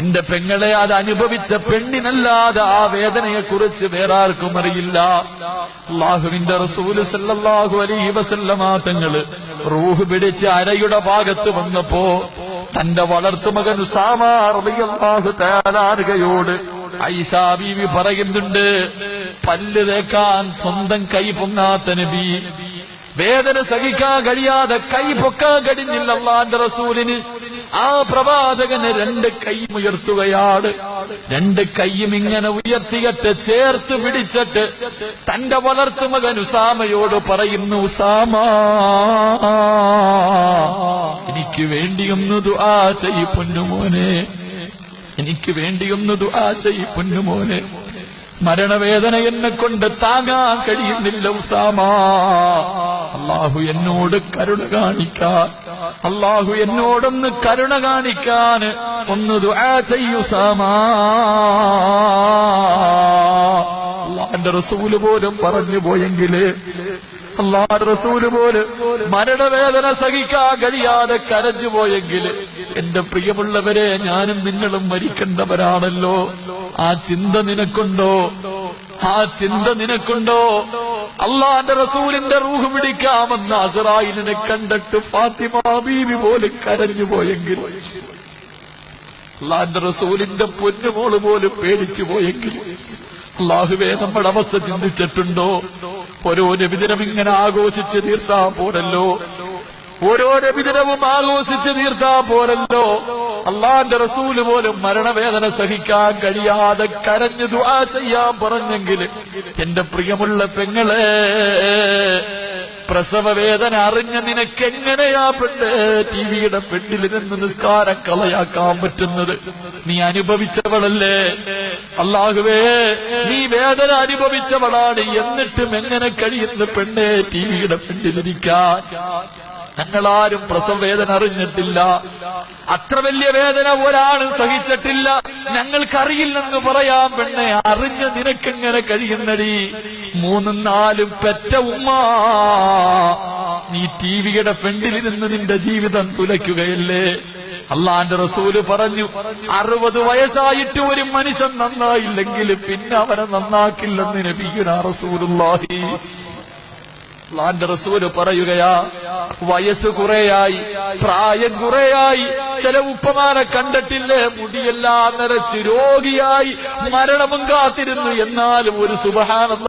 എന്റെ പെങ്ങളെ അത് അനുഭവിച്ച പെണ്ണിനല്ലാതെ ആ വേദനയെ കുറിച്ച് വേറെ ആർക്കും അറിയില്ല. അള്ളാഹുവിന്റെ റസൂൽ സല്ലാഹു അലൈഹി വസല്ലമാ തങ്ങൾ റൂഹ് പിടിച്ച് അരയുടെ ഭാഗത്ത് വന്നപ്പോ തന്റെ വളർത്തുമകൻ ഉസാമാ റളിയല്ലാഹു ഐസാബീവി പറയുന്നുണ്ട് പല്ല് തേക്കാൻ സ്വന്തം കൈ പൊങ്ങാത്ത നബി വേദന സഹിക്കാൻ കഴിയാതെ കൈ പൊക്കാൻ കഴിഞ്ഞില്ല അള്ളാന്റെ റസൂലിന്. ആ പ്രവാചകന് രണ്ട് കൈയും ഉയർത്തുകയാണ്. രണ്ട് കൈയും ഇങ്ങനെ ഉയർത്തിയിട്ട് ചേർത്ത് പിടിച്ചിട്ട് തന്റെ വളർത്തു മകൻ ഉസാമയോട് പറയുന്നു ഉസാമ എനിക്ക് വേണ്ടിയൊന്നു ദുആ ചെയ് പൊന്നുമോനെ എനിക്ക് വേണ്ടിയൊന്നു ദുആ ചെയ് പൊന്നുമോനെ മരണവേദന എന്നെ കൊണ്ട് താങ്ങാൻ കഴിയുന്നില്ല ഉസാമ. അള്ളാഹു എന്നോട് കരുണ കാണിക്കാൻ അള്ളാഹു എന്നോടൊന്ന് കരുണ കാണിക്കാൻ ഒന്ന് എന്റെ റസൂൽ പോലും പറഞ്ഞു പോയെങ്കിൽ അള്ളാഹ് റസൂൽ പോലും മരണവേദന സഹിക്കാൻ കഴിയാതെ കരഞ്ഞു പോയെങ്കിൽ എന്റെ പ്രിയമുള്ളവരെ ഞാനും നിങ്ങളും മരിക്കേണ്ടവരാണല്ലോ. ആ ചിന്ത നിനക്കുണ്ടോ? ആ ചിന്ത നിനക്കുണ്ടോ? അള്ളാന്റെ റസൂലിന്റെ റൂഹ് പിടിക്കാമെന്ന് അസറായിലിനെ കണ്ടിട്ട് ഫാത്തിമ ബീവി പോലെ കരഞ്ഞു പോയെങ്കിൽ അള്ളാന്റെ റസൂലിന്റെ പൊന്നുമോൾ പോലും പേടിച്ചു പോയെങ്കിൽ അള്ളാഹുവേ നമ്മുടെ അവസ്ഥ ചിന്തിച്ചിട്ടുണ്ടോ? ഓരോ രവിദിനം ഇങ്ങനെ ആഘോഷിച്ച് തീർത്താ പോരല്ലോ? ഓരോ രവിദിനവും ആഘോഷിച്ച് തീർത്താ പോരല്ലോ? അള്ളാന്റെ റസൂൽ പോലും മരണവേദന സഹിക്കാൻ കഴിയാതെ കരഞ്ഞു ദുആ ചെയ്യാൻ പറഞ്ഞെങ്കിൽ എന്റെ പ്രിയമുള്ള പെങ്ങളെ പ്രസവ വേദന അറിഞ്ഞ നിനക്ക് എങ്ങനെയാ പെണ്ണ്? ടിവിയുടെ പെണ്ണിൽ നിന്ന് നിസ്കാരം കളയാക്കാൻ പറ്റുന്നത്. നീ അനുഭവിച്ചവളല്ലേ? അല്ലാഹുവേ നീ വേദന അനുഭവിച്ചവളാണ്. എന്നിട്ടും എങ്ങനെ കഴിയുന്ന പെണ്ണെ? ടിവിയുടെ പെണ്ണിലിരിക്കാൻ. ഞങ്ങളാരും പ്രസവ വേദന അറിഞ്ഞിട്ടില്ല. അത്ര വലിയ വേദന ഒരാളും സഹിച്ചിട്ടില്ല. ഞങ്ങൾക്കറിയില്ലെന്ന് പറയാം പെണ്ണെ അറിഞ്ഞ നിനക്കെങ്ങനെ കഴിയുന്നടി? മൂന്നും നാലും പെറ്റ ഉമ്മ. നീ ടി വിയുടെ ഫ്രണ്ടിലിരുന്ന് നിന്റെ ജീവിതം തുലയ്ക്കുകയല്ലേ? അള്ളാന്റെ റസൂൽ പറഞ്ഞു അറുപത് വയസ്സായിട്ട് ഒരു മനുഷ്യൻ നന്നായില്ലെങ്കിൽ പിന്നെ അവനെ നന്നാക്കില്ലെന്ന് നബിയുന റസൂലുള്ളാഹി. അള്ളാന്റെ റസൂൽ പറയുകയാ വയസ്സ് കുറേയായി പ്രായം കുറേയായി. ചില ഉപ്പമാരെ കണ്ടിട്ടില്ലേ? മുടിയെല്ലാം നിറച്ച് രോഗിയായി. മരണവും കാത്തിരുന്നു. എന്നാലും ഒരു സുബഹാന